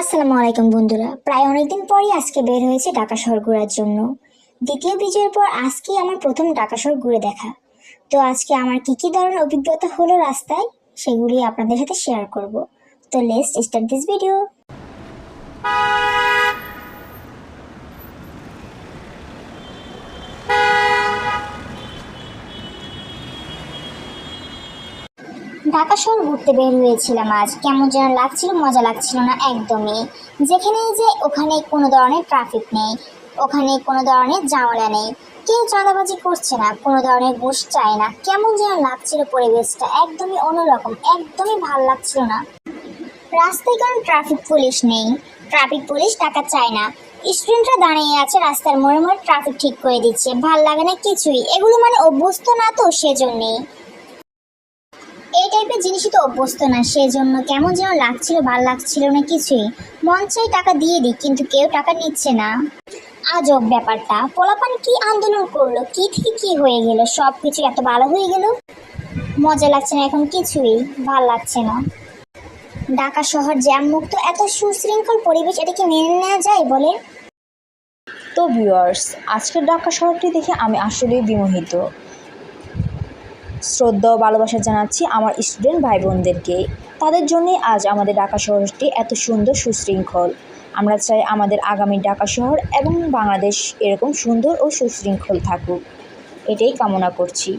আসসালামু আলাইকুম বন্ধুরা। প্রায় অনেকদিন পরই আজকে বের হয়েছে ঢাকা শহর ঘোরার জন্য। দ্বিতীয় বিজয়ের পর আজকেই আমার প্রথম ঢাকা শহর ঘুরে দেখা। তো আজকে আমার কি কি ধরনের অভিজ্ঞতা হলো রাস্তায়, সেগুলি আপনাদের সাথে শেয়ার করব। তো লেস্ট স্টার্ট দিস ভিডিও ঢাকা শহর ঘুরতে বের হয়েছিলাম আজ। কেমন যেন লাগছিল, মজা লাগছিল না একদমই। যেখানে যে, ওখানে কোনো ধরনের ট্রাফিক নেই, ওখানে কোনো ধরনের ঝামেলা নেই। কেউ চাঁদাবাজি করছে না, কোনো ধরনের ঘুষ চায় না। কেমন যেন লাগছিল পরিবেশটা, একদমই অন্যরকম, একদমই ভালো লাগছিল না। রাস্তায় কারণ ট্রাফিক পুলিশ নেই ট্রাফিক পুলিশ টাকা চায় না। স্টুডেন্টরা দাঁড়িয়ে আছে রাস্তার মোড়ে মোড়ে ট্রাফিক ঠিক করে দিচ্ছে। ভালো লাগে না কিছুই। এগুলো মানে অভ্যস্ত না তো, সেজন্যই। টাইপের জিনিসই তো অভ্যস্ত না, সেজন্য কেমন যেন লাগছিল ভালো লাগছিল না কিছুই। মন চাই টাকা দিয়ে দিই কিন্তু কেউ টাকা নিচ্ছে না। আজব ব্যাপারটা, পোলাপান কি আন্দোলন করল? কি থেকে কি হয়ে গেল? সব কিছু এত ভালো হয়ে গেল? মজা লাগছে না এখন কিছুই, ভালো লাগছে না। ঢাকা শহর জ্যাম মুক্ত, এত সুশৃঙ্খল পরিবেশ এটা কি মেনে নেওয়া যায় বলে? তো ভিউয়ার্স আজকের ঢাকা শহরটি দেখে আমি আসলেই বিমোহিত। শ্রদ্ধা ও ভালোবাসা জানাচ্ছি আমার স্টুডেন্ট ভাই বোনদেরকে তাদের জন্যে আজ আমাদের ঢাকা শহরটি এত সুন্দর সুশৃঙ্খল। আমরা চাই আমাদের আগামী ঢাকা শহর এবং বাংলাদেশ এরকম সুন্দর ও সুশৃঙ্খল থাকুক। এটাই কামনা করছি।